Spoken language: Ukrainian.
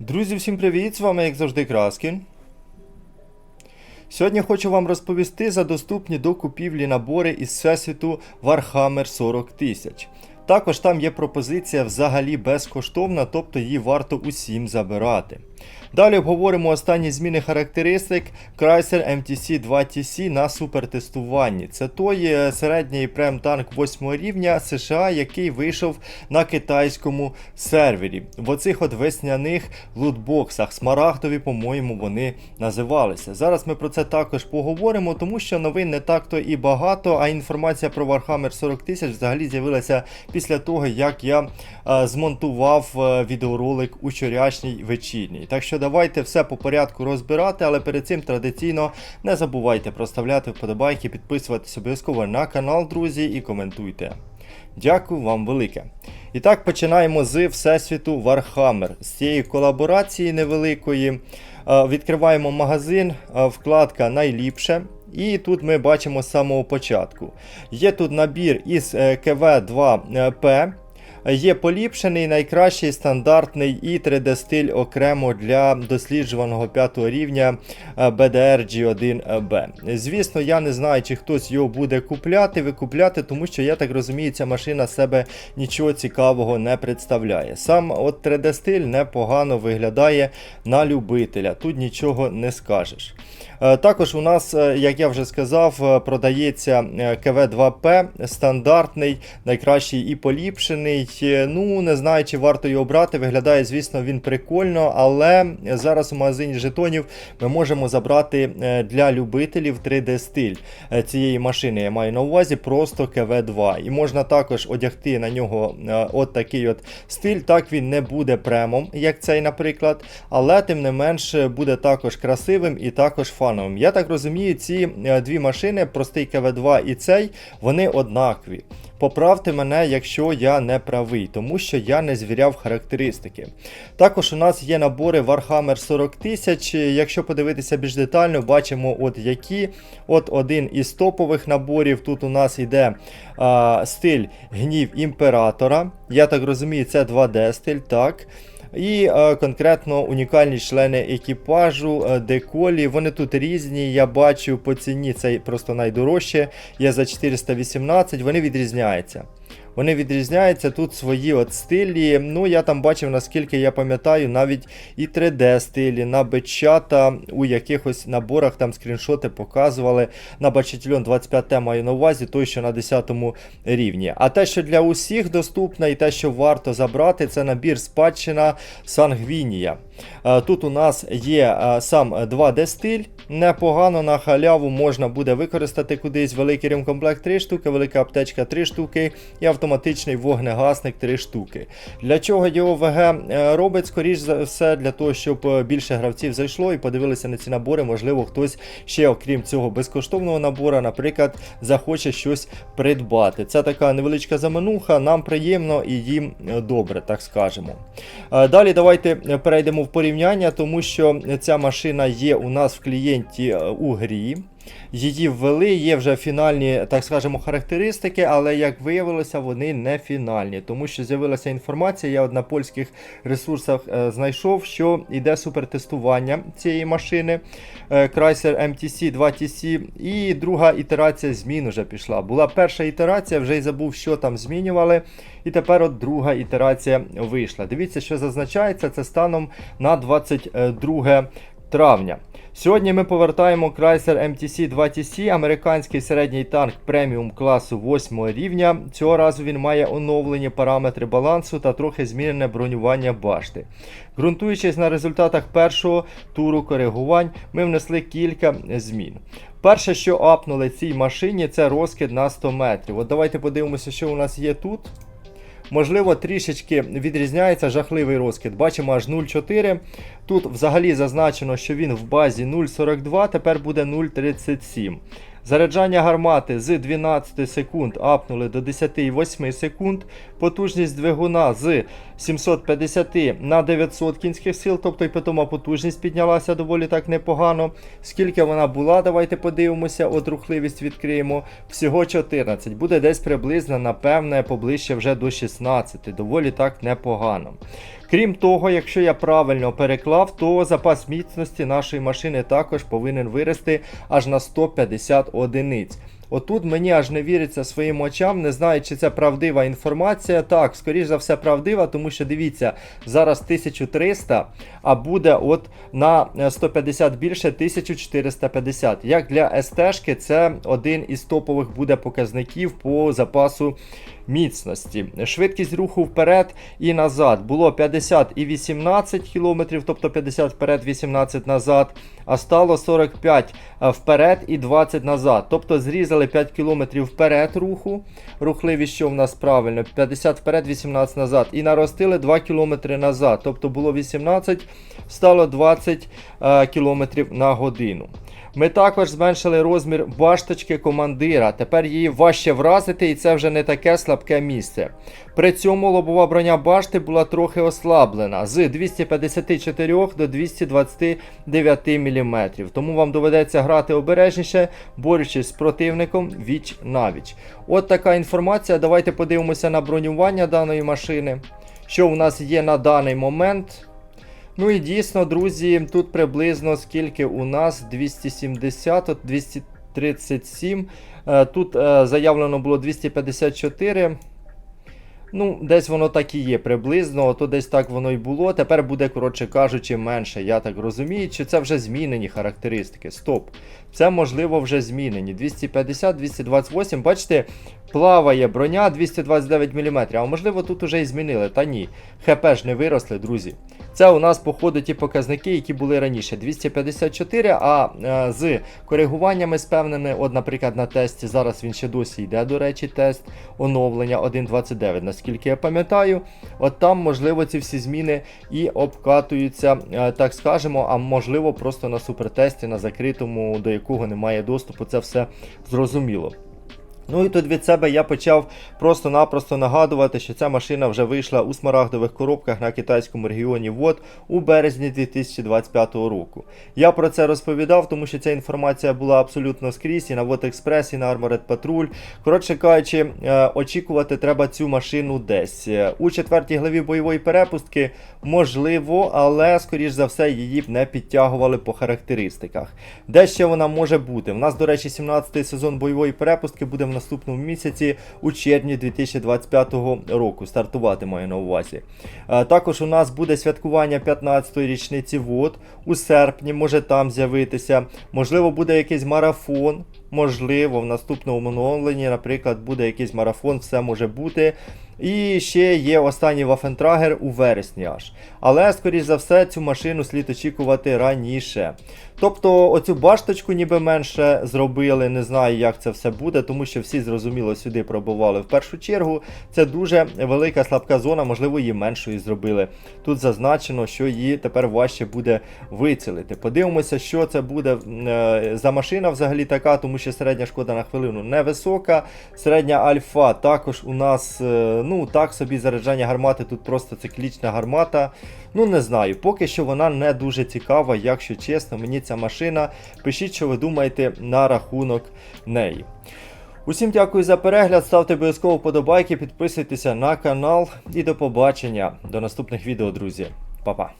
Друзі, всім привіт! З вами, як завжди, Краскін. Сьогодні хочу вам розповісти за доступні до купівлі набори із всесвіту Warhammer 40 тисяч. Також там є пропозиція взагалі безкоштовна, тобто її варто усім забирати. Далі обговоримо останні зміни характеристик Chrysler MTC 2TC на супертестуванні. Це той е, середній прем-танк 8 рівня США, який вийшов на китайському сервері. В оцих от весняних лутбоксах. Смарагдові, по-моєму, вони називалися. Зараз ми про це також поговоримо, тому що новин не так-то і багато, а інформація про Warhammer 40 тисяч взагалі з'явилася після того, як я е, змонтував е, відеоролик учорашній вечірній. Так що давайте все по порядку розбирати, але перед цим традиційно не забувайте проставляти вподобайки, підписуватись обов'язково на канал, друзі, і коментуйте. Дякую вам велике. І так починаємо з Всесвіту Warhammer. З цієї колаборації невеликої. Е, Відкриваємо магазин, е, вкладка найліпше. І тут ми бачимо з самого початку. Є тут набір із е, КВ2П. Є поліпшений, найкращий стандартний і 3D-стиль окремо для досліджуваного 5 рівня е, BDR G1B. Звісно, я не знаю, чи хтось його буде купляти, викупляти, тому що я так розумію, ця машина себе нічого цікавого не представляє. Сам от 3D-стиль непогано виглядає на любителя. Тут нічого не скажеш. Е, Також у нас, е, як я вже сказав, е, продається е, КВ2П стандартний, найкращий і поліпшений. Е, Ну, не знаю, чи варто його брати. Виглядає, звісно, він прикольно, але зараз у магазині жетонів ми можемо забрати е, для любителів 3D-стиль е, цієї машини. Я маю на увазі просто КВ2. І можна також одягти на нього от такий от стиль. Так він не буде премом, як цей, наприклад, але тим не менш буде також красивим і також фановим. Я так розумію, ці дві машини, простий КВ2 і цей, вони однакові. Поправте мене, якщо я не правий, тому що я не звіряв характеристики. Також у нас є набори Warhammer 40 тисяч. Якщо подивитися більш детально, бачимо, от які. От один із топових наборів. Тут у нас йде а, стиль гнів імператора. Я так розумію, це 2D стиль, так. І е, конкретно унікальні члени екіпажу, е, деколі. Вони тут різні. Я бачу по ціні це просто найдорожче. Є за 418, вони відрізняються. Вони відрізняються тут свої от стилі. Ну, я там бачив, наскільки я пам'ятаю, навіть і 3D стилі, на бетчата у якихось наборах там скріншоти показували. На бачительон 25 маю на увазі, той, що на 10 рівні. А те, що для усіх доступно, і те, що варто забрати, це набір спадщина Сангвінія. Е, Тут у нас є е, сам 2D стиль. Непогано на халяву можна буде використати кудись великий ремкомплект 3 штуки, велика аптечка 3 штуки і автоматичний вогнегасник 3 штуки. Для чого його ВГ е, робить, скоріш за все, для того, щоб е, більше гравців зайшло і подивилися на ці набори. Можливо, хтось ще, окрім цього безкоштовного набора, наприклад, захоче щось придбати. Це така невеличка замануха, нам приємно і їм е, добре, так скажемо. Далі давайте перейдемо в порівняння, тому що ця машина є у нас в клієнті е, у грі. Її ввели, є вже фінальні, так скажемо, характеристики, але як виявилося, вони не фінальні, тому що з'явилася інформація, я от на польських ресурсах е, знайшов, що йде супертестування цієї машини е, Chrysler MTC 2TC, і друга ітерація змін вже пішла. Була перша ітерація, вже й забув, що там змінювали. І тепер от друга ітерація вийшла. Дивіться, що зазначається, це станом на 22 травня. Сьогодні ми повертаємо Chrysler MTC 2TC, американський середній танк преміум класу 8 рівня. Цього разу він має оновлені параметри балансу та трохи змінене бронювання башти. Ґрунтуючись на результатах першого туру коригувань, ми внесли кілька змін. Перше, що апнули цій машині, це розкид на 100 метрів. От давайте подивимося, що у нас є тут. Можливо, трішечки відрізняється жахливий розкид. Бачимо аж 0,4. Тут взагалі зазначено, що він в базі 0,42, тепер буде 0,37. Заряджання гармати з 12 секунд апнули до 10,8 секунд. Потужність двигуна з 750 на 900 кінських сил, тобто і питома потужність піднялася доволі так непогано. Скільки вона була, давайте подивимося, от рухливість відкриємо. Всього 14. Буде десь приблизно, напевне, поближче вже до 16. Доволі так непогано. Крім того, якщо я правильно переклав, то запас міцності нашої машини також повинен вирости аж на 150 одиниць. Отут мені аж не віриться своїм очам, не знаю, чи це правдива інформація. Так, скоріш за все, правдива, тому що дивіться, зараз 1300, а буде от на е, 150 більше 1450. Як для СТ-шки, це один із топових буде показників по запасу міцності. Швидкість руху вперед і назад було 50 і 18 км, тобто 50 вперед, 18 назад, а стало 45 вперед і 20 назад. Тобто зрізали 5 км вперед руху, рухливість, що в нас правильно, 50 вперед, 18 назад. І наростили 2 км назад. Тобто було 18, стало 20 км на годину. Ми також зменшили розмір башточки командира. Тепер її важче вразити, і це вже не таке слабке місце. При цьому лобова броня башти була трохи ослаблена з 254 до 229 мм. Тому вам доведеться грати обережніше, борючись з противником віч навіч. От така інформація. Давайте подивимося на бронювання даної машини. Що у нас є на даний момент. Ну і дійсно, друзі, тут приблизно скільки у нас 270, от 237. Е, Тут е, заявлено було 254. Ну, десь воно так і є приблизно, то десь так воно і було. Тепер буде, коротше кажучи, менше. Я так розумію, чи це вже змінені характеристики. Стоп. Це можливо вже змінені. 250, 228. Бачите, плаває броня 229 мм. А можливо тут уже і змінили. Та ні. ХП ж не виросли, друзі. Це у нас, походу, ті показники, які були раніше. 254, а е, з коригуваннями з певними, от, наприклад, на тесті, зараз він ще досі йде, до речі, тест оновлення 1.29, наскільки я пам'ятаю. От там, можливо, ці всі зміни і обкатуються, е, так скажемо, а можливо, просто на супертесті, на закритому, до якого немає доступу, це все зрозуміло. Ну і тут від себе я почав просто-напросто нагадувати, що ця машина вже вийшла у смарагдових коробках на китайському регіоні ВОД у березні 2025 року. Я про це розповідав, тому що ця інформація була абсолютно скрізь і на Вот Експрес, і на Armored Patrol. Коротше кажучи, е, очікувати треба цю машину десь. Е, У четвертій главі бойової перепустки можливо, але скоріш за все її б не підтягували по характеристиках. Де ще вона може бути? У нас, до речі, 17-й сезон бойової перепустки буде в наступному місяці у червні 2025 року. Стартувати маю на увазі. Е, Також у нас буде святкування 15-ї річниці ВОД у серпні, може там з'явитися. Можливо, буде якийсь марафон. Можливо, в наступному оновленні, наприклад, буде якийсь марафон, все може бути. І ще є останній Waffentrager у вересні аж. Але, скоріш за все, цю машину слід очікувати раніше. Тобто, оцю башточку ніби менше зробили, не знаю, як це все буде, тому що всі зрозуміло сюди пробували в першу чергу. Це дуже велика слабка зона, можливо, її меншою зробили. Тут зазначено, що її тепер важче буде вицілити. Подивимося, що це буде е, за машина взагалі така, тому що середня шкода на хвилину невисока. Середня альфа також у нас, е, ну так собі заряджання гармати, тут просто циклічна гармата. Ну, не знаю, поки що вона не дуже цікава, якщо чесно, мені ця машина. Пишіть, що ви думаєте на рахунок неї. Усім дякую за перегляд, ставте обов'язково вподобайки, підписуйтеся на канал і до побачення. До наступних відео, друзі. Па-па.